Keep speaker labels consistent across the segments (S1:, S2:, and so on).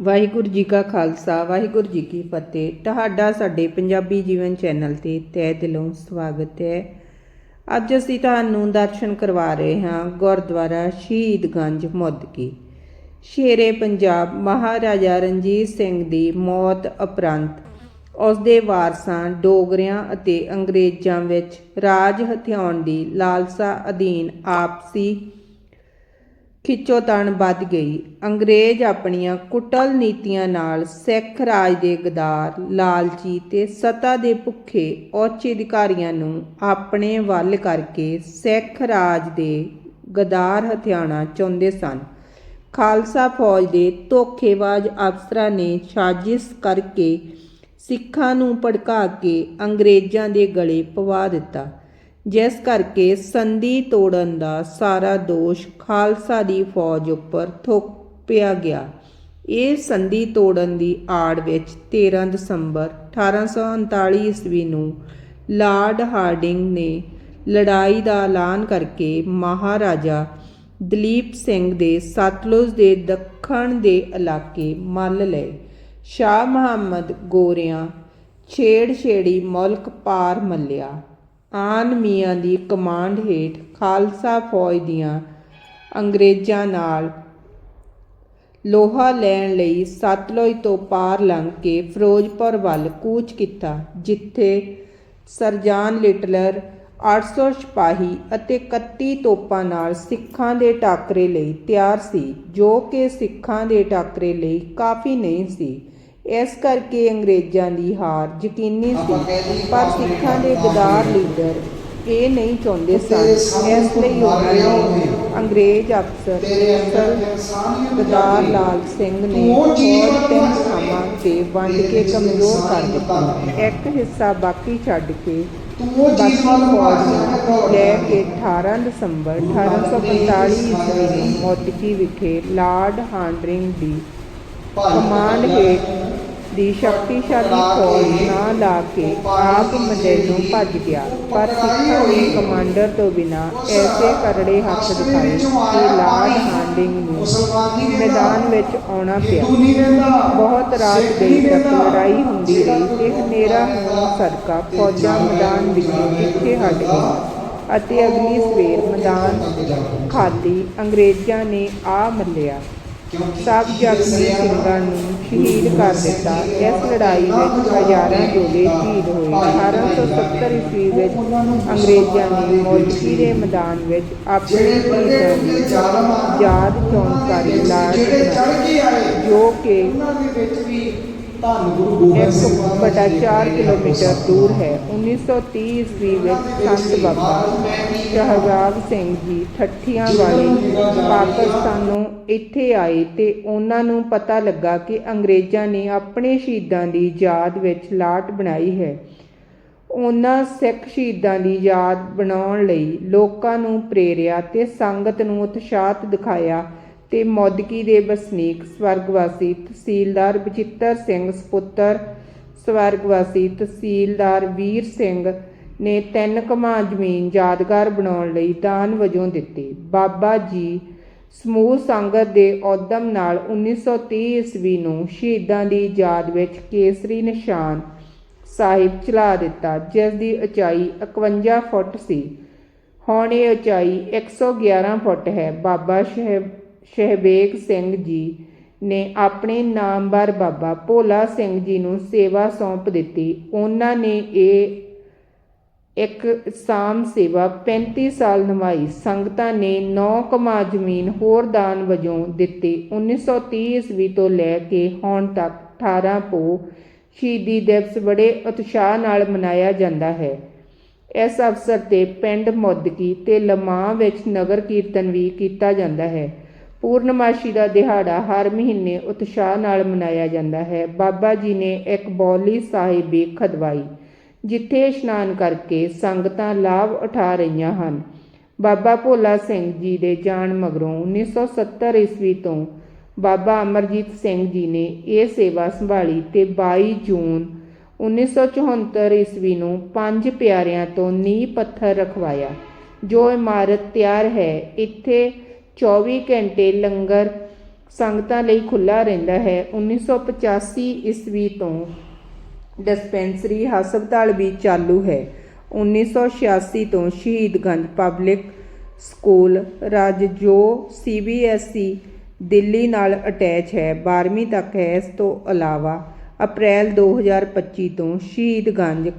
S1: ਵਾਹਿਗੁਰੂ ਜੀ ਕਾ ਖਾਲਸਾ, ਵਾਹਿਗੁਰੂ ਜੀ ਕੀ ਫਤਿਹ। ਤੁਹਾਡਾ ਸਾਡੇ ਪੰਜਾਬੀ ਜੀਵਨ ਚੈਨਲ ਤੇ ਤਹਿ ਦਿਲੋਂ ਸਵਾਗਤ ਹੈ। ਅੱਜ ਅਸੀਂ ਤੁਹਾਨੂੰ ਦਰਸ਼ਨ ਕਰਵਾ ਰਹੇ ਹਾਂ ਗੁਰਦੁਆਰਾ ਸ਼ਹੀਦਗੰਜ ਮੁੱਦਕੀ। ਸ਼ੇਰੇ ਪੰਜਾਬ ਮਹਾਰਾਜਾ ਰਣਜੀਤ ਸਿੰਘ ਦੀ ਮੌਤ ਉਪਰੰਤ ਉਸ ਦੇ ਵਾਰਸਾਂ, ਡੋਗਰਿਆਂ ਅਤੇ ਅੰਗਰੇਜ਼ਾਂ ਵਿੱਚ ਰਾਜ ਹਥਿਆਉਣ ਦੀ ਲਾਲਸਾ ਅਧੀਨ ਆਪਸੀ ਖਿੱਚੋਤਾਣ ਵੱਧ ਗਈ। ਅੰਗਰੇਜ਼ ਆਪਣੀਆਂ ਕੁਟਲ ਨੀਤੀਆਂ ਨਾਲ ਸਿੱਖ ਰਾਜ ਦੇ ਗਦਾਰ, ਲਾਲਚੀ ਤੇ ਸਤਾ ਦੇ ਭੁੱਖੇ ਉੱਚ ਅਧਿਕਾਰੀਆਂ ਨੂੰ ਆਪਣੇ ਵੱਲ ਕਰਕੇ ਸਿੱਖ ਰਾਜ ਦੇ ਗਦਾਰ ਹਥਿਆਣਾ ਚਾਹੁੰਦੇ ਸਨ। ਖਾਲਸਾ ਫੌਜ ਦੇ ਧੋਖੇਬਾਜ਼ ਅਫਸਰਾਂ ਨੇ ਸਾਜ਼ਿਸ਼ ਕਰਕੇ ਸਿੱਖਾਂ ਨੂੰ ਭੜਕਾ ਕੇ ਅੰਗਰੇਜ਼ਾਂ ਦੇ ਗਲੇ ਪਵਾ ਦਿੱਤਾ। ਜਿਸ ਕਰਕੇ ਸੰਧੀ ਤੋੜਨ ਦਾ ਸਾਰਾ ਦੋਸ਼ ਖਾਲਸਾ ਦੀ ਫੌਜ ਉੱਪਰ ਥੋਪਿਆ ਗਿਆ। ਇਹ ਸੰਧੀ ਤੋੜਨ ਦੀ ਆੜ ਵਿੱਚ 13 ਦਸੰਬਰ 1839 ਈਸਵੀ ਨੂੰ ਲਾਰਡ ਹਾਰਡਿੰਗ ਨੇ ਲੜਾਈ ਦਾ ਐਲਾਨ ਕਰਕੇ ਮਹਾਰਾਜਾ ਦਲੀਪ ਸਿੰਘ ਦੇ ਸਤਲੁਜ ਦੇ ਦੱਖਣ ਦੇ ਇਲਾਕੇ ਮੱਲ ਲਏ। ਸ਼ਾਹ ਮੁਹੰਮਦ ਗੋਰਿਆਂ ਛੇੜ ਛੇੜੀ ਮੁਲਕ ਪਾਰ ਮੱਲਿਆ। ਆਨ ਮੀਆਂ ਦੀ ਕਮਾਂਡ ਹੇਠ ਖਾਲਸਾ ਫੌਜ ਦੀਆਂ ਅੰਗਰੇਜ਼ਾਂ ਨਾਲ ਲੋਹਾ ਲੈਣ ਲਈ ਸਤਲੁਜ ਤੋਂ ਪਾਰ ਲੰਘ ਕੇ ਫਿਰੋਜ਼ਪੁਰ ਵੱਲ ਕੂਚ ਕੀਤਾ, ਜਿੱਥੇ ਸਰਜਾਨ ਲਿਟਲਰ 800 ਸਿਪਾਹੀ ਅਤੇ 31 ਤੋਪਾਂ ਨਾਲ ਸਿੱਖਾਂ ਦੇ ਟਾਕਰੇ ਲਈ ਤਿਆਰ ਸੀ, ਜੋ ਕਿ ਸਿੱਖਾਂ ਦੇ ਟਾਕਰੇ ਲਈ ਕਾਫੀ ਨਹੀਂ ਸੀ। ਇਸ ਕਰਕੇ ਅੰਗਰੇਜ਼ਾਂ ਦੀ ਹਾਰ ਯਕੀਨੀ ਸੀ। ਪਰ ਸਿੱਖਾਂ ਦੇ ਗਦਾਰ ਲੀਡਰ ਇਹ ਨਹੀਂ ਚਾਹੁੰਦੇ ਸਨ। ਇਸ ਲਈ ਉਹਨਾਂ ਨੇ ਅੰਗਰੇਜ਼ ਅਫਸਰ ਸਰ ਗਦਾਰ ਲਾਲ ਸਿੰਘ ਨੇ ਫੌਜ ਤਿੰਨ ਥਾਵਾਂ ਤੇ ਵੰਡ ਕੇ ਕਮਜ਼ੋਰ ਕਰ ਦਿੱਤੀ। ਇੱਕ ਹਿੱਸਾ ਬਾਕੀ ਛੱਡ ਕੇ ਬਾਕੀ ਫੌਜ ਨੂੰ ਲੈ ਕੇ 18 ਦਸੰਬਰ 1845 ਈਸਵੀ ਨੂੰ ਮੋਦਕੀ ਵਿਖੇ ਲਾਰਡ ਹਾਂਡਰਿੰਗ ਦੀ ਕਮਾਂਡ ਹੇਠ ਦੀ ਸ਼ਕਤੀਸ਼ਾਲੀ ਫੌਜ ਨਾ ਲਾ ਕੇ ਆਪ ਮਦੈਨੋਂ ਭੱਜ ਗਿਆ। ਪਰ ਸਿੱਖਾਂ ਨੇ ਕਮਾਂਡਰ ਤੋਂ ਬਿਨਾ ਐਸੇ ਕਰੜੇ ਹੱਥ ਦਿਖਾਏ ਕਿ ਲਾਰਡ ਹਾਂਡਿੰਗ ਨੂੰ ਮੈਦਾਨ ਵਿੱਚ ਆਉਣਾ ਪਿਆ। ਬਹੁਤ ਰਾਤ ਗਈ ਤੱਕ ਲੜਾਈ ਹੁੰਦੀ ਰਹੀ ਤੇ ਹਨੇਰਾ ਹੋਣ ਸਦਕਾ ਫੌਜਾਂ ਮੈਦਾਨ ਵਿੱਚੋਂ ਪਿੱਛੇ ਹਟ ਗਈਆਂ ਅਤੇ ਅਗਲੀ ਸਵੇਰ ਮੈਦਾਨ ਖਾਲੀ ਅੰਗਰੇਜ਼ਾਂ ਨੇ ਆ ਮੱਲਿਆ। ਸਭ ਜ਼ਖਮੀ ਸਿੰਘਾਂ ਨੂੰ ਸ਼ਹੀਦ ਕਰ ਦਿੱਤਾ। ਇਸ ਲੜਾਈ ਵਿੱਚ ਹਜ਼ਾਰਾਂ ਜੋਗੇ ਸ਼ਹੀਦ ਹੋਏ। 1870 ਈਸਵੀ ਵਿੱਚ ਅੰਗਰੇਜ਼ਾਂ ਨੇ ਮੌਜਕੀ ਦੇ ਮੈਦਾਨ ਵਿੱਚ ਆਪਣੇ ਯਾਦ ਚੌਂਕਾਰੀ ਬਣਾਈ ਜੋ ਕਿ ਬਟਾ 4 ਕਿਲੋਮੀਟਰ ਦੂਰ ਹੈ। 1930 ਈਸਵੀ ਵਿੱਚ ਸੰਤ ਬਾਬਾ ਸ਼ਹਜ਼ਾਦ ਸਿੰਘ ਜੀ ਠੱਠੀਆਂ ਵਾਲੇ ਪਾਕਿਸਤਾਨੋਂ ਇੱਥੇ ਆਏ ਤੇ ਉਹਨਾਂ ਨੂੰ ਪਤਾ ਲੱਗਾ ਕਿ ਅੰਗਰੇਜ਼ਾਂ ਨੇ ਆਪਣੇ ਸ਼ਹੀਦਾਂ ਦੀ ਯਾਦ ਵਿੱਚ ਲਾਟ ਬਣਾਈ ਹੈ। ਉਹਨਾਂ ਸਿੱਖ ਸ਼ਹੀਦਾਂ ਦੀ ਯਾਦ ਬਣਾਉਣ ਲਈ ਲੋਕਾਂ ਨੂੰ ਪ੍ਰੇਰਿਆ ਤੇ ਸੰਗਤ ਨੂੰ ਉਤਸ਼ਾਹਤ ਦਿਖਾਇਆ ਤੇ ਮੌਦਕੀ ਦੇ ਵਸਨੀਕ, ਸਵਰਗਵਾਸੀ, ਤਹਿਸੀਲਦਾਰ ਬਚਿੱਤਰ ਸਿੰਘ ਸਪੁੱਤਰ, ਸਵਰਗਵਾਸੀ, ਤਹਿਸੀਲਦਾਰ ਵੀਰ ਸਿੰਘ ਨੇ ਤਿੰਨ ਕਮਾਂ ਜ਼ਮੀਨ ਯਾਦਗਾਰ ਬਣਾਉਣ ਲਈ ਦਾਨ ਵਜੋਂ ਦਿੱਤੀ। ਬਾਬਾ ਜੀ ਸਮੂਹ ਸੰਗਤ ਦੇ ਉਦਮ ਨਾਲ 1930 ਈਸਵੀ ਨੂੰ ਸ਼ਹੀਦਾਂ ਦੀ ਯਾਦ ਵਿੱਚ ਕੇਸਰੀ ਨਿਸ਼ਾਨ ਸਾਹਿਬ ਚਲਾ ਦਿੱਤਾ, ਜਿਸ ਦੀ ਉਚਾਈ 51 ਫੁੱਟ ਸੀ। ਹੁਣ ਇਹ ਉਚਾਈ 111 ਫੁੱਟ ਹੈ। ਬਾਬਾ ਸਾਹਿਬ ਸ਼ਹਿਬੇਗ ਸਿੰਘ ਜੀ ਨੇ ਆਪਣੇ ਨਾਮਵਰ ਬਾਬਾ ਭੋਲਾ ਸਿੰਘ ਜੀ ਨੂੰ ਸੇਵਾ ਸੌਂਪ ਦਿੱਤੀ। ਉਹਨਾਂ ਨੇ ਇਹ ਇੱਕ ਸਾਮ ਸੇਵਾ 35 ਸਾਲ ਨਿਭਾਈ। ਸੰਗਤਾਂ ਨੇ 9 ਕਮਾ ਜ਼ਮੀਨ ਹੋਰ ਦਾਨ ਵਜੋਂ ਦਿੱਤੀ। 1930 ਈਸਵੀ ਤੋਂ ਲੈ ਕੇ ਹੁਣ ਤੱਕ 18 ਪੋ ਸ਼ਹੀਦੀ ਦਿਵਸ ਬੜੇ ਉਤਸ਼ਾਹ ਨਾਲ ਮਨਾਇਆ ਜਾਂਦਾ ਹੈ। ਇਸ ਅਵਸਰ ਤੇ ਪਿੰਡ ਮੁੱਦਕੀ ਤੇ ਲਮਾਂ ਵਿੱਚ ਨਗਰ ਕੀਰਤਨ ਵੀ ਕੀਤਾ ਜਾਂਦਾ ਹੈ। ਪੂਰਨਮਾਸ਼ੀ ਦਾ ਦਿਹਾੜਾ ਹਰ ਮਹੀਨੇ ਉਤਸ਼ਾਹ ਨਾਲ ਮਨਾਇਆ ਜਾਂਦਾ ਹੈ। ਬਾਬਾ ਜੀ ਨੇ ਇੱਕ ਬੌਲੀ ਸਾਹਿਬ ਵੀ ਖਦਵਾਈ, ਜਿੱਥੇ ਇਸ਼ਨਾਨ ਕਰਕੇ ਸੰਗਤਾਂ ਲਾਭ ਉਠਾ ਰਹੀਆਂ ਹਨ। ਬਾਬਾ ਭੋਲਾ ਸਿੰਘ ਜੀ ਦੇ ਜਾਣ ਮਗਰੋਂ 1970 ਈਸਵੀ ਤੋਂ ਬਾਬਾ ਅਮਰਜੀਤ ਸਿੰਘ ਜੀ ਨੇ ਇਹ ਸੇਵਾ ਸੰਭਾਲੀ ਤੇ 22 ਜੂਨ 1974 ਈਸਵੀ ਨੂੰ ਪੰਜ ਪਿਆਰਿਆਂ ਤੋਂ ਨੀਂਹ ਪੱਥਰ ਰਖਵਾਇਆ। ਜੋ ਇਮਾਰਤ ਤਿਆਰ ਹੈ, ਇੱਥੇ 24 ਘੰਟੇ ਲੰਗਰ ਸੰਗਤਾਂ ਲਈ ਖੁੱਲ੍ਹਾ ਰਹਿੰਦਾ ਹੈ। 1985 ਈਸਵੀ ਤੋਂ ਡਿਸਪੈਂਸਰੀ ਹਸਪਤਾਲ ਵੀ ਚਾਲੂ ਹੈ। 1986 ਤੋਂ ਸ਼ਹੀਦਗੰਜ ਪਬਲਿਕ ਸਕੂਲ ਰਾਜਜੋ ਸੀਬੀਐਸਈ ਦਿੱਲੀ ਨਾਲ ਅਟੈਚ ਹੈ। 12ਵੀਂ ਤੱਕ ਹੈ। ਇਸ ਤੋਂ ਇਲਾਵਾ ਅਪ੍ਰੈਲ 2025 ਤੋਂ ਸ਼ਹੀਦਗੰਜ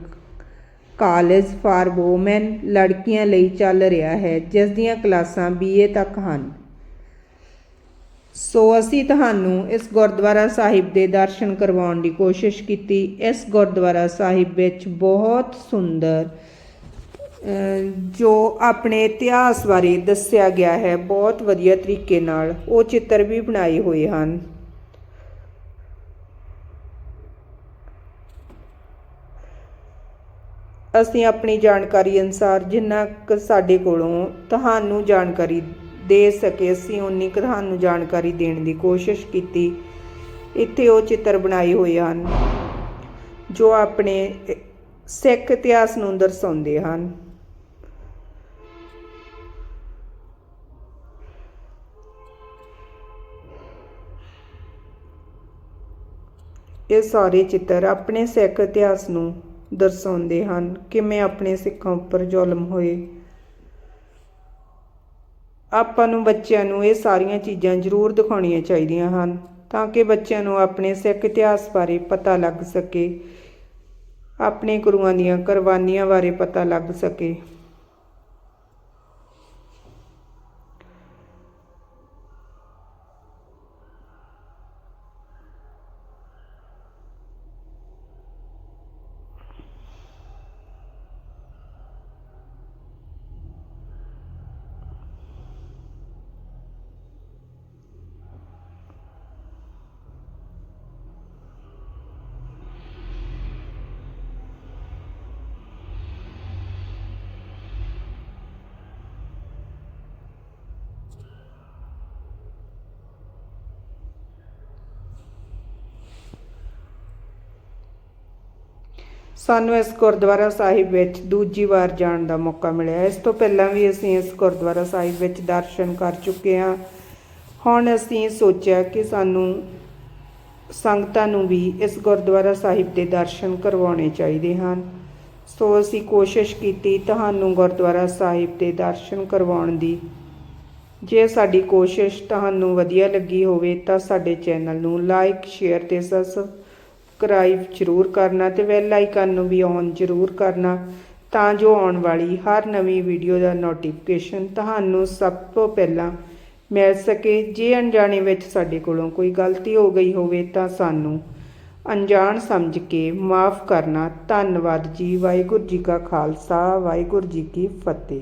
S1: ਕਾਲਜ ਫਾਰ ਵੂਮਨ ਲੜਕੀਆਂ ਲਈ ਚੱਲ ਰਿਹਾ ਹੈ, ਜਿਸ ਦੀਆਂ ਕਲਾਸਾਂ ਬੀਏ ਤੱਕ ਹਨ। ਸੋ ਅਸੀਂ ਤੁਹਾਨੂੰ ਇਸ ਗੁਰਦੁਆਰਾ ਸਾਹਿਬ ਦੇ ਦਰਸ਼ਨ ਕਰਵਾਉਣ ਦੀ ਕੋਸ਼ਿਸ਼ ਕੀਤੀ। ਇਸ ਗੁਰਦੁਆਰਾ ਸਾਹਿਬ ਵਿੱਚ ਬਹੁਤ ਸੁੰਦਰ ਜੋ ਆਪਣੇ ਇਤਿਹਾਸ ਬਾਰੇ ਦੱਸਿਆ ਗਿਆ ਹੈ, ਬਹੁਤ ਵਧੀਆ ਤਰੀਕੇ ਨਾਲ ਉਹ ਚਿੱਤਰ ਵੀ ਬਣਾਏ ਹੋਏ ਹਨ। ਅਸੀਂ ਆਪਣੀ ਜਾਣਕਾਰੀ ਅਨੁਸਾਰ ਜਿੰਨਾ ਕੁ ਸਾਡੇ ਕੋਲੋਂ ਤੁਹਾਨੂੰ ਜਾਣਕਾਰੀ ਦੇ ਸਕੇ, ਅਸੀਂ ਉਨੀ ਕੁ ਤੁਹਾਨੂੰ ਜਾਣਕਾਰੀ ਦੇਣ ਦੀ ਕੋਸ਼ਿਸ਼ ਕੀਤੀ। ਇੱਥੇ ਉਹ ਚਿੱਤਰ ਬਣਾਏ ਹੋਏ ਹਨ, ਜੋ ਆਪਣੇ ਸਿੱਖ ਇਤਿਹਾਸ ਨੂੰ ਦਰਸਾਉਂਦੇ ਹਨ। ਇਹ ਸਾਰੇ ਚਿੱਤਰ ਆਪਣੇ ਸਿੱਖ ਇਤਿਹਾਸ ਨੂੰ ਦਰਸਾਉਂਦੇ ਹਨ ਕਿਵੇਂ ਆਪਣੇ ਸਿੱਖਾਂ ਉੱਪਰ ਜ਼ੁਲਮ ਹੋਏ। ਆਪਾਂ ਨੂੰ ਬੱਚਿਆਂ ਨੂੰ ਇਹ ਸਾਰੀਆਂ ਚੀਜ਼ਾਂ ਜ਼ਰੂਰ ਦਿਖਾਉਣੀਆਂ ਚਾਹੀਦੀਆਂ ਹਨ ਤਾਂ ਕਿ ਬੱਚਿਆਂ ਨੂੰ ਆਪਣੇ ਸਿੱਖ ਇਤਿਹਾਸ ਬਾਰੇ ਪਤਾ ਲੱਗ ਸਕੇ, ਆਪਣੇ ਗੁਰੂਆਂ ਦੀਆਂ ਕੁਰਬਾਨੀਆਂ ਬਾਰੇ ਪਤਾ ਲੱਗ ਸਕੇ। ਸਾਨੂੰ ਇਸ ਗੁਰਦੁਆਰਾ ਸਾਹਿਬ ਵਿੱਚ ਦੂਜੀ ਵਾਰ ਜਾਣ ਦਾ ਮੌਕਾ ਮਿਲਿਆ। ਇਸ ਤੋਂ ਪਹਿਲਾਂ ਵੀ ਅਸੀਂ ਇਸ ਗੁਰਦੁਆਰਾ ਸਾਹਿਬ ਵਿੱਚ ਦਰਸ਼ਨ ਕਰ ਚੁੱਕੇ ਹਾਂ। ਹੁਣ ਅਸੀਂ ਸੋਚਿਆ ਕਿ ਸਾਨੂੰ ਸੰਗਤਾਂ ਨੂੰ ਵੀ ਇਸ ਗੁਰਦੁਆਰਾ ਸਾਹਿਬ ਦੇ ਦਰਸ਼ਨ ਕਰਵਾਉਣੇ ਚਾਹੀਦੇ ਹਨ। ਸੋ ਅਸੀਂ ਕੋਸ਼ਿਸ਼ ਕੀਤੀ ਤੁਹਾਨੂੰ ਗੁਰਦੁਆਰਾ ਸਾਹਿਬ ਦੇ ਦਰਸ਼ਨ ਕਰਵਾਉਣ ਦੀ। ਜੇ ਸਾਡੀ ਕੋਸ਼ਿਸ਼ ਤੁਹਾਨੂੰ ਵਧੀਆ ਲੱਗੀ ਹੋਵੇ ਤਾਂ ਸਾਡੇ ਚੈਨਲ ਨੂੰ ਲਾਈਕ, ਸ਼ੇਅਰ ਤੇ ਸਬਸਕ੍ਰਾਈਬ ਜ਼ਰੂਰ ਕਰਨਾ ਤੇ ਬੈਲ ਆਈਕਨ ਨੂੰ ਵੀ ਔਨ ਜ਼ਰੂਰ ਕਰਨਾ ਤਾਂ ਜੋ ਆਉਣ ਵਾਲੀ ਹਰ ਨਵੀਂ ਵੀਡੀਓ ਦਾ ਨੋਟੀਫਿਕੇਸ਼ਨ ਤੁਹਾਨੂੰ ਸਭ ਤੋਂ ਪਹਿਲਾਂ ਮਿਲ ਸਕੇ। ਜੇ ਅਣਜਾਣੇ ਵਿੱਚ ਸਾਡੇ ਕੋਲੋਂ ਕੋਈ ਗਲਤੀ ਹੋ ਗਈ ਹੋਵੇ ਤਾਂ ਸਾਨੂੰ ਅਣਜਾਣ ਸਮਝ ਕੇ ਮਾਫ ਕਰਨਾ। ਧੰਨਵਾਦ ਜੀ, ਵਾਹਿਗੁਰੂ ਜੀ ਕਾ ਖਾਲਸਾ, ਵਾਹਿਗੁਰੂ ਜੀ ਕੀ ਫਤਿਹ।